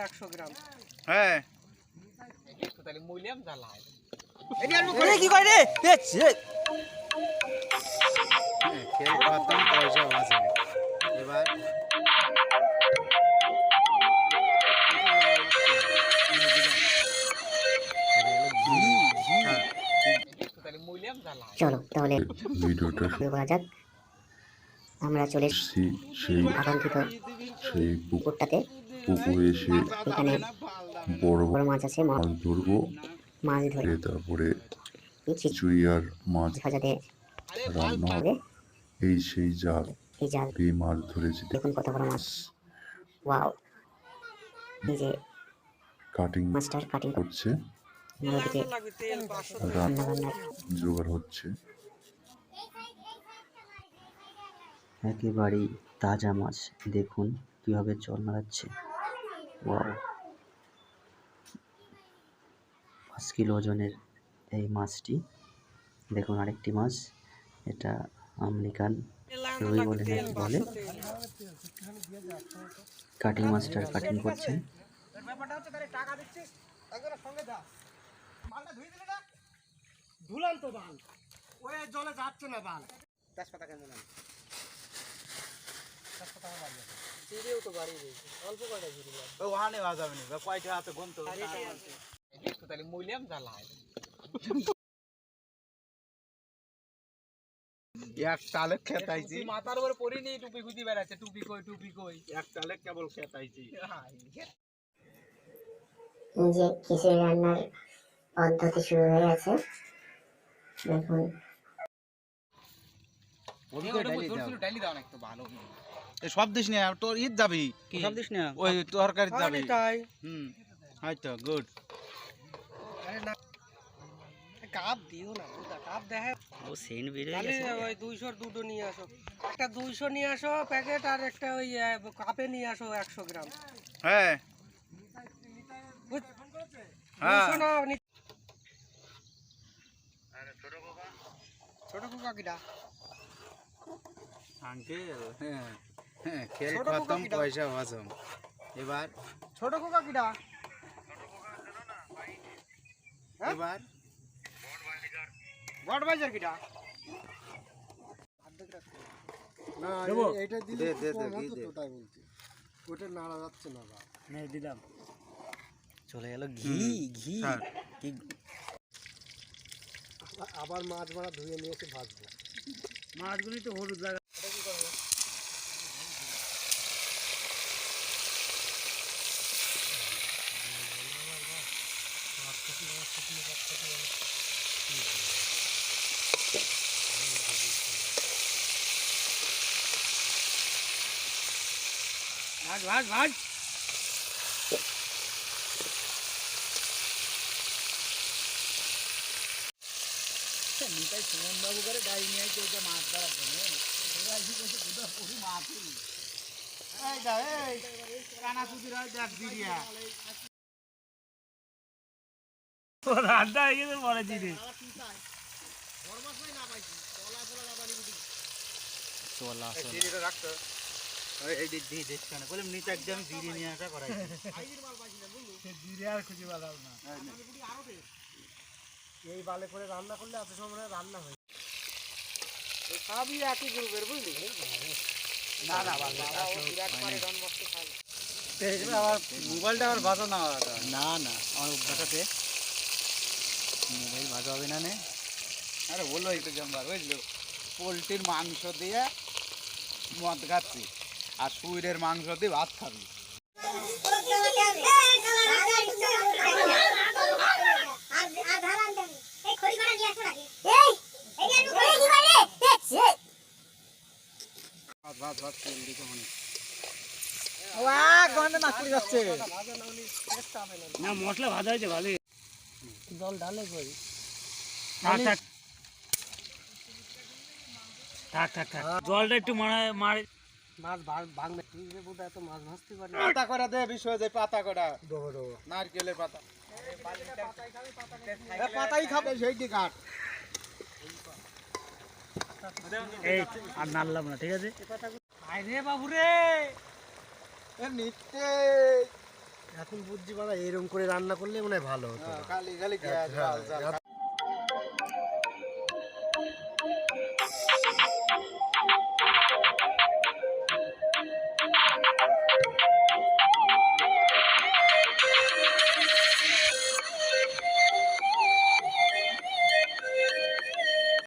একশো গ্রাম। হ্যাঁ। কি রে? খেল খতম পয়সা বাঁচে এবার হ্যাঁ, তাহলে চলো তাহলে ভিডিওটা শুরু করা যাক। আমরা চলে এসেছি সেই আকাঙ্ক্ষিত সেই পুকুরটাতে পুকুরে এসে এখানে বড় বড় মাছ আছে মাছ ধরবো। মাছ ধরে। তারপরে চুই আর মাছ সাজাতে রান্না হবে এই সেই জাল। এই জাল। এই মাছ ধরেছি। দেখুন কত বড় মাছ। ওয়াও। এই যে কাটিং মাছটার কাটিং। করছে রান্না বান্নার জোগাড় হচ্ছে। একেবারেই তাজা মাছ। দেখুন কীভাবে জল নাড়াচ্ছে ওয়াও পাঁচ কিলো ওজনের এই মাছটি, দেখুন আরেকটি মাছ, এটা আমেরিকান রুই বলে বলে। কাটিং মাছটার কাটিং করছেন। ব্যাপারটা হচ্ছে তাহলে টাকা দিচ্ছিস একজনের সঙ্গে যা মালটা ধুয়ে দিলে না বাল ওই জলে যাচ্ছে না বাল তেজপাতা কেমন জিরেও তো বাড়িয়ে দিয়েছে। অল্প কয়টা জিরে লাগবে? ওখানে বাজাবে না কয়টা হাতে গুনতো তাহলে মইলাম জ্বালায়। এক টালে খেতাইছি। টুপি মাথার উপরে পরিনি টুপি খুঁজি বেড়াচ্ছে টুপি কই টুপি কই। এক টালে কেবল খেতাইছি। যে খিচুড়ি রান্নার পদ্ধতি শুরু হয়ে গেছে দেখুন। ডালি দাও না একটু ভালো। এ সব দিস না তোর ঈদ যাবি? সব দিস না ওই তরকারি যাবি? তাই। হুম হয়তো গুড। আরে না কাপ দিও না বুঝা কাপ দেখে। ও সেন বেরিয়ে তাহলে ওই দুইশোর দুটো নিয়ে আসো। একটা দুইশো নিয়ে আসো প্যাকেট আর একটা ওই আহ, কাপে নিয়ে আসো একশো গ্রাম। হ্যাঁ। বুঝ- হ্যাঁ। দুইশো না নি- ছোট খোকা কিটা? আঙ্কেল। হ্যাঁ। হ্যাঁ খেল খতম পয়সা বাঁচম এবার ছোট খোকা কিটা? হ্যাঁ? এবার বাজার কিটা? দে দে দে ঘি দে। দিলাম। চলে গেল ঘি ঘি। কি আবার মাছ মারা ধুয়ে নিয়ে এসে ভাজবো। মাছগুলি তো হলুদ লাগা ভাজ ভাজ ভাজ। নিতাই সুমন বাবু করে গাড়ি নিয়ে আইছে ওইটা মাছ ধরার জন্য। ওরা এসে কইছে দুটো পুরি মাছই এই দা এই। কানা সুদির দেখ দিরিয়া করাই দিদি আর খুঁজে পালাম না। এই বালে করে রান্না করলে এত সময় রান্না হয়। সবই একই গ্রুপের বুঝলি? না না আবার মোবাইলটা আবার বাজা না না না আমার অভ্যাসতে মোবাইল ভাজা হবে না নে? আরে বলল একটু জম্বার বুঝলো? পোলট্রির মাংস দিয়ে মদ খাচ্ছি আর শুইরের মাংস দিয়ে ভাত খাবি। ভাত ভাত ভাত তেল দিতে মনে না মশলা ভাজা হয়েছে ভালোই। জল ঢালে কই থাক থাক। থাক থাক থাক। জলটা একটু মারা মারে। মাছ ভাঙ- ভাঙবে। তুই যে বোধহয় এত মাছ ভাজতে পারি পাতা করা দে বিষয় যে পাতা করা নারকেলের পাতা। পাতাই খাবে সেইটি কাঠ এই আর নাড়লাম না ঠিক আছে? আয় রে বাবু রে। এ নিতে এখন বুদ্ধি বাড়া এরকম করে রান্না করলে মনে হয় ভালো হতো হ্যাঁ,